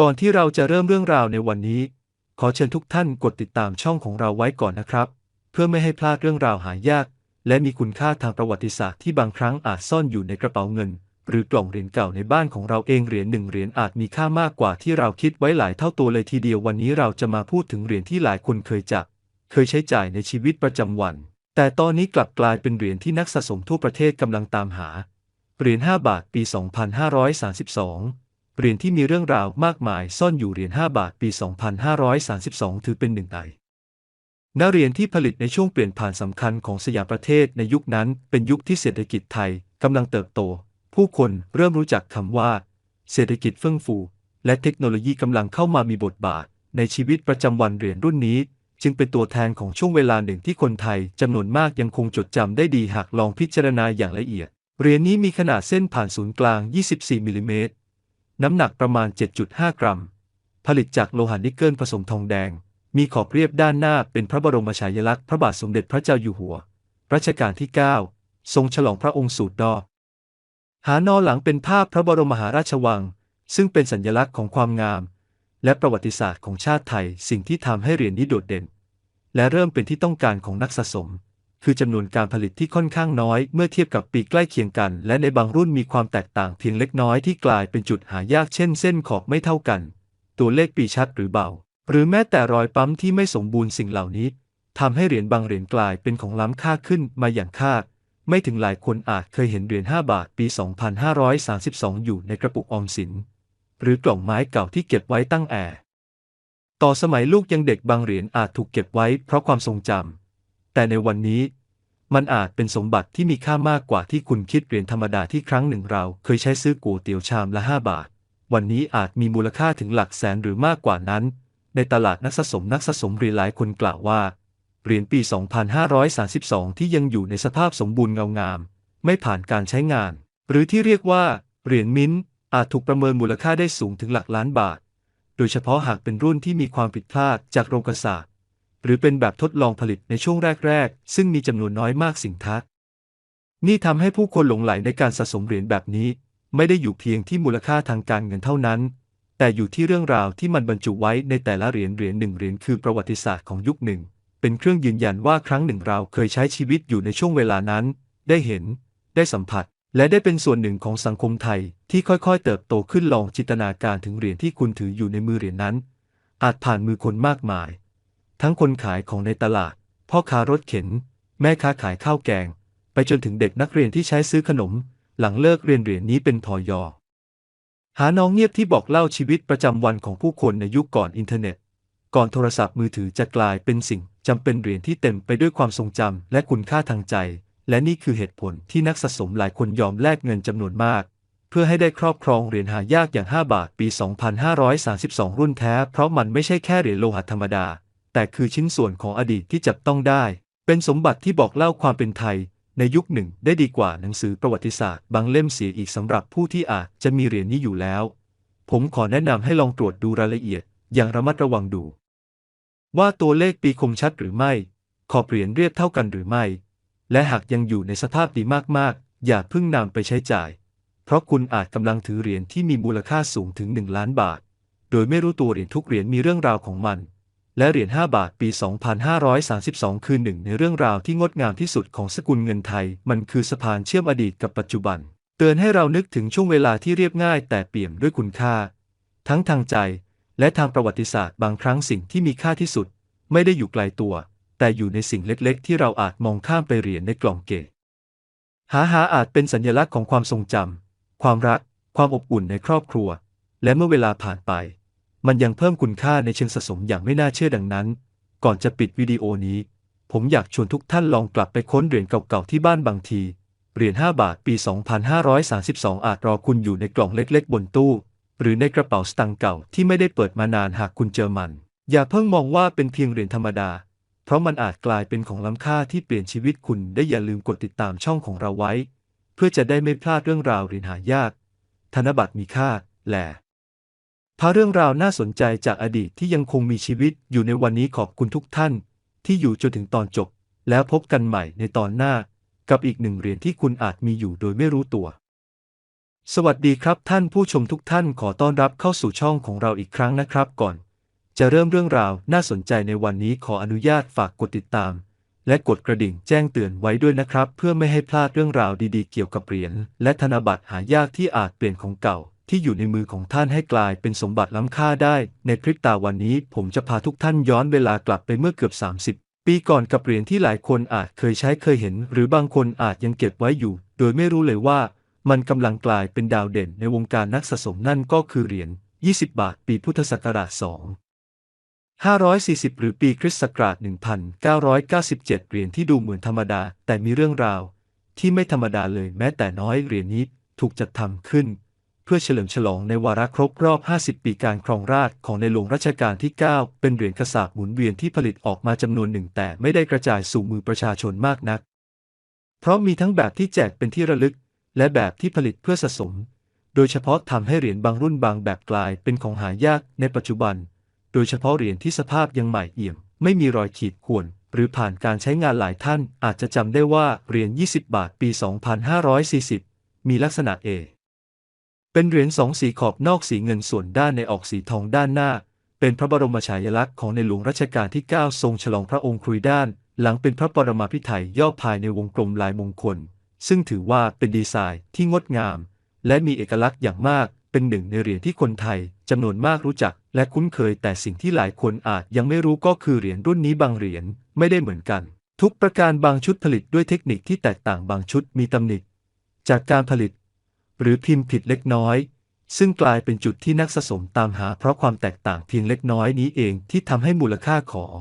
ก่อนที่เราจะเริ่มเรื่องราวในวันนี้ ขอเชิญทุกท่านกดติดตามช่องของเราไว้ก่อนนะครับ เพื่อไม่ให้พลาดเรื่องราวหายาก และมีคุณค่าทางประวัติศาสตร์ที่บางครั้งอาจซ่อนอยู่ในกระเป๋าเงิน หรือกล่องเหรียญเก่าในบ้านของเราเองเหรียญหนึ่งเหรียญอาจมีค่ามากกว่าที่เราคิดไว้หลายเท่าตัวเลยทีเดียววันนี้เราจะมาพูดถึงเหรียญที่หลายคนเคยจับ เคยใช้จ่ายในชีวิตประจำวัน แต่ตอนนี้กลับกลายเป็นเหรียญที่นักสะสมทั่วประเทศกำลังตามหาเหรียญ5บาทปี 2532 เหรียญที่มีเรื่องราวมากมายซ่อนอยู่เหรียญ5บาทปี 2532 ถือเป็นหนึ่งในนเหรียญที่ผลิตในช่วงเปลี่ยนผ่านสำคัญของสยามประเทศในยุคนั้น เป็นยุคที่เศรษฐกิจไทยกำลังเติบโต ผู้คนเริ่มรู้จักคำว่า เศรษฐกิจเฟื่องฟู และเทคโนโลยีกำลังเข้ามามีบทบาท ในชีวิตประจำวันเหรียญรุ่นนี้ จึงเป็นตัวแทนของช่วงเวลาหนึ่งที่คนไทยจำนวนมากยังคงจดจำได้ดีหากลองพิจารณาอย่างละเอียดเหรียญนี้มีขนาดเส้นผ่านศูนย์กลาง 24มิลลิเมตร น้ำหนักประมาณ 7.5 กรัม ผลิตจากโลหะนิกเกิลผสมทองแดง มีขอบเรียบด้านหน้าเป็นพระบรมฉายาลักษณ์พระบาทสมเด็จพระเจ้าอยู่หัว รัชกาลที่ 9 ทรงฉลองพระองค์สูตรดอหานอหลังเป็นภาพพระบรมมหาราชวัง ซึ่งเป็นสัญลักษณ์ของความงาม และประวัติศาสตร์ของชาติไทย สิ่งที่ทำให้เหรียญนี้โดดเด่น และเริ่มเป็นที่ต้องการของนักสะสม คือจำนวนการผลิตที่ค่อนข้างน้อยเมื่อเทียบกับปีใกล้เคียงกัน และในบางรุ่นมีความแตกต่างเพียงเล็กน้อยที่กลายเป็นจุดหายากเช่นเส้นขอบไม่เท่ากัน ตัวเลขปีชัดหรือเบา หรือแม้แต่รอยปั๊มที่ไม่สมบูรณ์สิ่งเหล่านี้ทำให้เหรียญบางเหรียญกลายเป็นของล้ำค่าขึ้นมาอย่างคาดไม่ถึงหลายคนอาจเคยเห็นเหรียญ5บาทปี 2532 อยู่ในกระปุกออมสิน หรือกล่องไม้เก่าที่เก็บไว้ตั้งแอต่อสมัยลูกยังเด็กบางเหรียญอาจถูกเก็บไว้เพราะความทรงจำ แต่ในวันนี้ มันอาจเป็นสมบัติที่มีค่ามากกว่าที่คุณคิดเหรียญธรรมดาที่ครั้งหนึ่งเรา เคยใช้ซื้อก๋วยเตี๋ยวชามละ 5 บาท วันนี้อาจมีมูลค่าถึงหลักแสนหรือมากกว่านั้น ในตลาดนักสะสมนักสะสมเหรียญหลายคนกล่าวว่าเหรียญปี 2532 ที่ยังอยู่ในสภาพสมบูรณ์เงางาม ไม่ผ่านการใช้งาน หรือที่เรียกว่าเหรียญมิ้นท์อาจถูกประเมินมูลค่าได้สูงถึงหลักล้านบาท โดยเฉพาะหากเป็นรุ่นที่มีความผิดพลาดจากโรงกษาสต หรือเป็นแบบทดลองผลิตในช่วงแรก ๆ ซึ่งมีจำนวนน้อยมากสิ่งทักนี่ทำให้ผู้คนหลงไหลในการสะสมเหรียญแบบนี้ ไม่ได้อยู่เพียงที่มูลค่าทางการเงินเท่านั้น แต่อยู่ที่เรื่องราวที่มันบรรจุไว้ในแต่ละเหรียญเหรียญหนึ่งเหรียญคือประวัติศาสตร์ของยุคหนึ่ง เป็นเครื่องยืนยันว่าครั้งหนึ่งเราเคยใช้ชีวิตอยู่ในช่วงเวลานั้น ได้เห็น ได้สัมผัส และได้เป็นส่วนหนึ่งของสังคมไทย ที่ค่อยๆ เติบโตขึ้นลองจินตนาการถึงเหรียญที่คุณถืออยู่ในมือเหรียญนั้น อาจผ่านมือคนมากมาย ทั้งคนขายของในตลาด พ่อค้ารถเข็น แม่ค้าขายข้าวแกง ไปจนถึงเด็กนักเรียนที่ใช้ซื้อขนม หลังเลิกเรียนเหรียญนี้เป็นพอยอหาน้องเงียบที่บอกเล่าชีวิตประจำวันของผู้คนในยุคก่อนอินเทอร์เน็ต ก่อนโทรศัพท์มือถือจะกลายเป็นสิ่งจำเป็นเหรียญที่เต็มไปด้วยความทรงจำและคุณค่าทางใจ และนี่คือเหตุผลที่นักสะสมหลายคนยอมแลกเงินจำนวนมาก เพื่อให้ได้ครอบครองเหรียญหายากอย่าง 5 บาทปี 2532 รุ่นแท้ เพราะมันไม่ใช่แค่เหรียญโลหะธรรมดา แต่คือชิ้นส่วนของอดีตที่จับต้องได้ เป็นสมบัติที่บอกเล่าความเป็นไทย ในยุคหนึ่งได้ดีกว่าหนังสือประวัติศาสตร์บางเล่มเสียอีกสำหรับผู้ที่อาจจะมีเหรียญนี้อยู่แล้ว ผมขอแนะนำให้ลองตรวจดูรายละเอียด อย่างระมัดระวังดู ว่าตัวเลขปีคมชัดหรือไม่ ขอบเหรียญเรียบเท่ากันหรือไม่ และหากยังอยู่ในสภาพดีมากๆ อย่าเพิ่งนำไปใช้จ่าย เพราะคุณอาจกำลังถือเหรียญที่มีมูลค่าสูงถึง 1 ล้านบาท โดยไม่รู้ตัวเหรียญทุกเหรียญมีเรื่องราวของมัน และเหรียญ 5 บาทปี 2532 คือหนึ่งในเรื่องราวที่งดงามที่สุดของสกุลเงินไทย มันคือสะพานเชื่อมอดีตกับปัจจุบัน เตือนให้เรานึกถึงช่วงเวลาที่เรียบง่ายแต่เปี่ยมด้วยคุณค่า ทั้งทางใจ และทางประวัติศาสตร์บางครั้งสิ่งที่มีค่าที่สุด ไม่ได้อยู่ไกลตัว แต่อยู่ในสิ่งเล็กๆ ที่เราอาจมองข้ามไปเหรียญในกล่องเกตหาหาอาจเป็นสัญลักษณ์ของความทรงจำความรัก ความอบอุ่นในครอบครัว และเมื่อเวลาผ่านไป มันยังเพิ่มคุณค่าในเชิงสะสมอย่างไม่น่าเชื่อดังนั้น ก่อนจะปิดวิดีโอนี้ ผมอยากชวนทุกท่านลองกลับไปค้นเหรียญเก่าๆที่บ้านบางที เหรียญ 5 บาทปี 2532 อาจรอคุณอยู่ในกล่องเล็กๆ บนตู้ หรือในกระเป๋าสตางค์เก่าที่ไม่ได้เปิดมานานหากคุณเจอมัน อย่าเพิ่งมองว่าเป็นเพียงเหรียญธรรมดา เพราะมันอาจกลายเป็นของล้ำค่าที่เปลี่ยนชีวิตคุณได้อย่าลืมกดติดตามช่องของเราไว้ เพื่อจะได้ไม่พลาดเรื่องราวเหรียญหายาก ธนบัตรมีค่าแหละ พาเรื่องราวน่าสนใจจากอดีตที่ยังคงมีชีวิตอยู่ในวันนี้ขอบคุณทุกท่าน ที่อยู่จนถึงตอนจบ แล้วพบกันใหม่ในตอนหน้า กับอีกหนึ่งเหรียญที่คุณอาจมีอยู่โดยไม่รู้ตัว สวัสดีครับท่านผู้ชมทุกท่านขอต้อนรับเข้าสู่ช่องของเราอีกครั้งนะครับก่อน จะเริ่มเรื่องราวน่าสนใจในวันนี้ขออนุญาตฝากกดติดตาม และกดกระดิ่งแจ้งเตือนไว้ด้วยนะครับ เพื่อไม่ให้พลาดเรื่องราวดีๆ เกี่ยวกับเหรียญและธนบัตรหายากที่อาจเปลี่ยนของเก่า ที่อยู่ในมือของท่านให้กลายเป็นสมบัติล้ำค่าได้ ในพริบตาวันนี้ผมจะพาทุกท่านย้อนเวลากลับไปเมื่อเกือบ 30 ปีก่อนกับเหรียญที่หลายคนอาจเคยใช้เคยเห็น หรือบางคนอาจยังเก็บไว้อยู่ โดยไม่รู้เลยว่า มันกำลังกลายเป็นดาวเด่นในวงการนักสะสมนั่นก็คือเหรียญ 20 บาท ปีพุทธศักราช 2 540 หรือปีคริสต์ศักราช 1997 เหรียญที่ดูเหมือนธรรมดา แต่มีเรื่องราว ที่ไม่ธรรมดาเลยแม้แต่น้อยเหรียญนี้ถูกจัดทำขึ้น เพื่อเฉลิมฉลองในวาระครบรอบ 50 ปีการครองราชย์ของในหลวงรัชกาลที่ 9 เป็นเหรียญกระสาบหมุนเวียนที่ผลิตออกมาจำนวนหนึ่งแต่ไม่ได้กระจายสู่มือประชาชนมากนัก เพราะมีทั้งแบบที่แจกเป็นที่ระลึก และแบบที่ผลิตเพื่อสะสม โดยเฉพาะทำให้เหรียญบางรุ่นบางแบบกลายเป็นของหายากในปัจจุบัน โดยเฉพาะเหรียญที่สภาพยังใหม่เอี่ยม ไม่มีรอยขีดข่วนหรือผ่านการใช้งานหลายท่านอาจจะจำได้ว่าเหรียญ 20 บาท ปี 2540 มีลักษณะเอ เป็นเหรียญสองสีขอบนอกสีเงินส่วนด้านในออกสีทองด้านหน้า เป็นพระบรมฉายาลักษณ์ของในหลวงรัชกาลที่ 9 ทรงฉลองพระองค์ครุยด้าน หลังเป็นพระปรมาภิไธยย่อภายในวงกลมลายมงคล ซึ่งถือว่าเป็นดีไซน์ที่งดงาม และมีเอกลักษณ์อย่างมากเป็นหนึ่งในเหรียญที่คนไทยจำนวนมากรู้จัก และคุ้นเคยแต่สิ่งที่หลายคนอาจยังไม่รู้ก็คือเหรียญรุ่นนี้บางเหรียญไม่ได้เหมือนกัน ทุกประการบางชุดผลิตด้วยเทคนิคที่แตกต่างบางชุดมีตำหนิจากการผลิต หรือพิมพ์ผิดเล็กน้อย ซึ่งกลายเป็นจุดที่นักสะสมตามหาเพราะความแตกต่างเพียงเล็กน้อยนี้เองที่ทำให้มูลค่าของ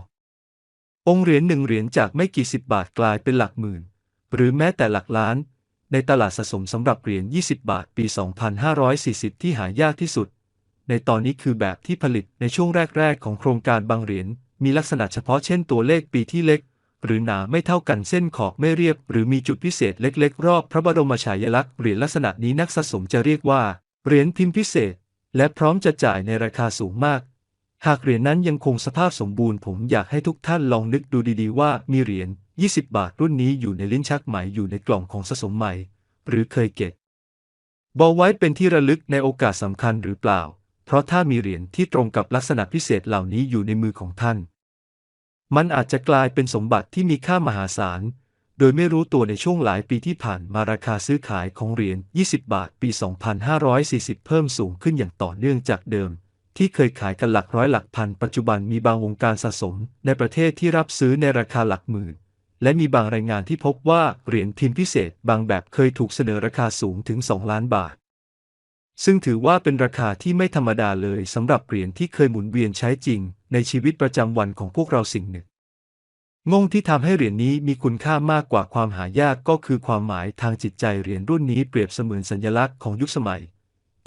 องค์เหรียญหนึ่งเหรียญจากไม่กี่สิบบาทกลายเป็นหลักหมื่น หรือแม้แต่หลักล้าน ในตลาดสะสมสำหรับเหรียญ 20 บาท ปี 2540 ที่หายากที่สุด ในตอนนี้คือแบบที่ผลิตในช่วงแรก ๆ ของโครงการบางเหรียญมีลักษณะเฉพาะเช่นตัวเลขปีที่เล็ก หรือหนาไม่เท่ากันเส้นขอบไม่เรียบ หรือมีจุดพิเศษเล็ก ๆ รอบพระบรมฉายาลักษณ์เหรียญลักษณะนี้นักสะสมจะเรียกว่าเหรียญพิมพ์พิเศษ และพร้อมจะจ่ายในราคาสูงมาก หากเหรียญนั้นยังคงสภาพสมบูรณ์ผมอยากให้ทุกท่านลองนึกดูดีๆว่ามีเหรียญ 20 บาทรุ่นนี้อยู่ในลิ้นชักไหมอยู่ในกล่องของสะสมใหม่ หรือเคยเก็บบอไว้เป็นที่ระลึกในโอกาสสำคัญหรือเปล่า เพราะถ้ามีเหรียญที่ตรงกับลักษณะพิเศษเหล่านี้อยู่ในมือของท่าน มันอาจจะกลายเป็นสมบัติที่มีค่ามหาศาล โดยไม่รู้ตัวในช่วงหลายปีที่ผ่านมาราคาซื้อขายของเหรียญ 20 บาท ปี 2540 เพิ่มสูงขึ้นอย่างต่อเนื่องจากเดิม ที่เคยขายกันหลักร้อยหลักพัน ปัจจุบันมีบางวงการสะสมในประเทศที่รับซื้อในราคาหลักหมื่น และมีบางรายงานที่พบว่าเหรียญพิมพ์พิเศษ บางแบบเคยถูกเสนอราคาสูงถึง 2 ล้านบาทซึ่งถือว่าเป็นราคาที่ไม่ธรรมดาเลยสำหรับเหรียญที่เคยหมุนเวียนใช้จริง ในชีวิตประจำวันของพวกเราสิ่งหนึ่งงงที่ทำให้เหรียญนี้มีคุณค่ามากกว่าความหายากก็คือความหมายทางจิตใจเหรียญรุ่นนี้เปรียบเสมือนสัญลักษณ์ของยุคสมัย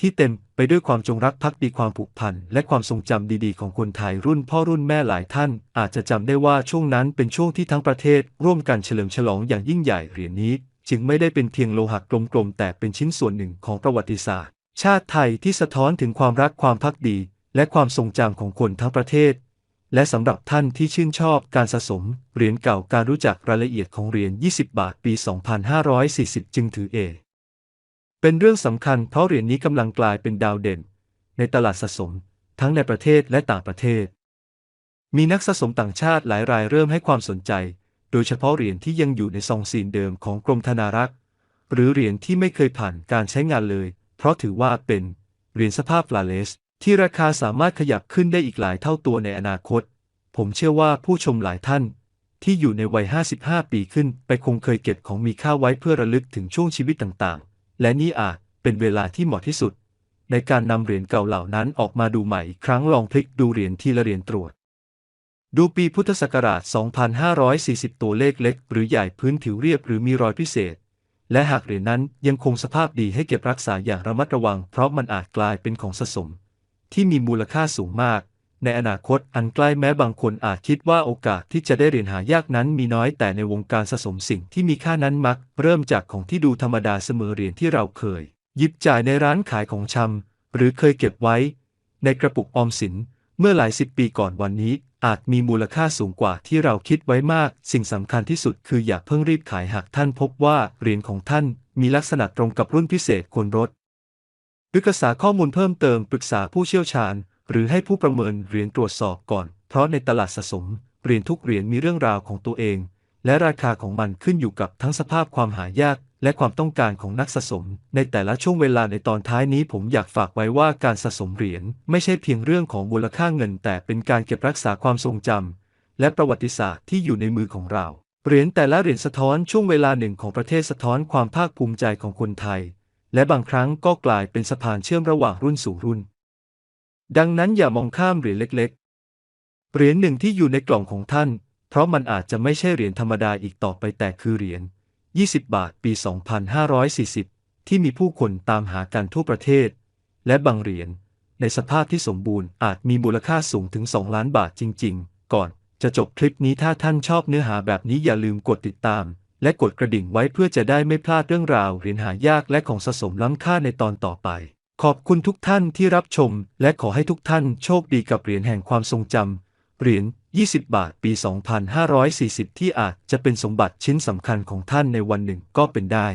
ที่เต็มไปด้วยความจงรักภักดีความผูกพัน และความทรงจำดีๆ ของคนไทยรุ่นพ่อรุ่นแม่หลายท่าน อาจจะจำได้ว่าช่วงนั้นเป็นช่วงที่ทั้งประเทศ ร่วมกันเฉลิมฉลองอย่างยิ่งใหญ่เหรียญนี้ จึงไม่ได้เป็นเพียงโลหะกลมๆแต่เป็นชิ้นส่วนหนึ่งของประวัติศาสตร์ ชาติไทยที่สะท้อนถึงความรักความภักดี และความทรงจำของคนทั้งประเทศ และสำหรับท่านที่ชื่นชอบการสะสมเหรียญเก่าการรู้จักรายละเอียดของเหรียญ 20 บาทปี 2540 จึงถือเอ เป็นเรื่องสำคัญเพราะเหรียญนี้กำลังกลายเป็นดาวเด่น ในตลาดสะสม ทั้งในประเทศและต่างประเทศ มีนักสะสมต่างชาติหลายรายเริ่มให้ความสนใจ โดยเฉพาะเหรียญที่ยังอยู่ในซองซีนเดิมของกรมธนารักษ์ หรือเหรียญที่ไม่เคยผ่านการใช้งานเลย เพราะถือว่าเป็นเหรียญสภาพลาเลส ที่ราคาสามารถขยับขึ้นได้อีกหลายเท่าตัวในอนาคต ผมเชื่อว่าผู้ชมหลายท่าน ที่อยู่ในวัย 55 ปีขึ้น ไปคงเคยเก็บของมีค่าไว้เพื่อระลึกถึงช่วงชีวิตต่างๆ และนี่อาจเป็นเวลาที่เหมาะที่สุด ในการนำเหรียญเก่าเหล่านั้นออกมาดูใหม่อีกครั้งลองพลิกดูเหรียญทีละเหรียญตรวจ ดูปีพุทธศักราช 2540 ตัวเลขเล็ก หรือใหญ่พื้นผิวเรียบหรือมีรอยพิเศษและหากเหรียญนั้นยังคงสภาพดีให้เก็บรักษาอย่างระมัดระวัง เพราะมันอาจกลายเป็นของสะสม ที่มีมูลค่าสูงมาก ในอนาคตอันใกล้แม้บางคนอาจคิดว่าโอกาสที่จะได้เหรียญหายากนั้นมีน้อยแต่ในวงการสะสมสิ่งที่มีค่านั้นมัก เริ่มจากของที่ดูธรรมดาเสมอเหรียญที่เราเคยหยิบจ่ายในร้านขายของชำหรือเคยเก็บไว้ ในกระปุกออมสิน เมื่อหลายสิบปีก่อนวันนี้ อาจมีมูลค่าสูงกว่าที่เราคิดไว้มาก สิ่งสำคัญที่สุดคืออย่าเพิ่งรีบขายหากท่านพบว่าเหรียญของท่านมีลักษณะตรงกับรุ่นพิเศษควรลด ศึกษาข้อมูลเพิ่มเติมปรึกษาผู้เชี่ยวชาญ หรือให้ผู้ประเมินเหรียญตรวจสอบก่อน เพราะในตลาดสะสมเหรียญทุกเหรียญมีเรื่องราวของตัวเอง และราคาของมันขึ้นอยู่กับทั้งสภาพความหายาก และความต้องการของนักสะสม ในแต่ละช่วงเวลาในตอนท้ายนี้ผมอยากฝากไว้ว่าการสะสมเหรียญไม่ใช่เพียงเรื่องของมูลค่าเงิน แต่เป็นการเก็บรักษาความทรงจำและประวัติศาสตร์ที่อยู่ในมือของเราเหรียญแต่ละเหรียญสะท้อนช่วงเวลาหนึ่งของประเทศสะท้อนความภาคภูมิใจของคนไทย และบางครั้งก็กลายเป็นสะพานเชื่อมระหว่างรุ่นสู่รุ่น ดังนั้นอย่ามองข้ามเหรียญเล็กๆ เหรียญหนึ่งที่อยู่ในกล่องของท่าน เพราะมันอาจจะไม่ใช่เหรียญธรรมดาอีกต่อไปแต่คือเหรียญ 20 บาทปี 2540 ที่มีผู้คนตามหากันทั่วประเทศ และบางเหรียญในสภาพที่สมบูรณ์อาจมีมูลค่าสูงถึง 2 ล้านบาทจริง ๆ ก่อนจะจบคลิปนี้ถ้าท่านชอบเนื้อหาแบบนี้อย่าลืมกดติดตาม และกดกระดิ่งไว้เพื่อจะได้ไม่พลาดเรื่องราวเหรียญหายากและของสะสมล้ำค่าในตอนต่อไป ขอบคุณทุกท่านที่รับชม และขอให้ทุกท่านโชคดีกับเหรียญแห่งความทรงจำเหรียญ 20 บาทปี 2540 ที่อาจจะเป็นสมบัติชิ้นสำคัญของท่านในวันหนึ่งก็เป็นได้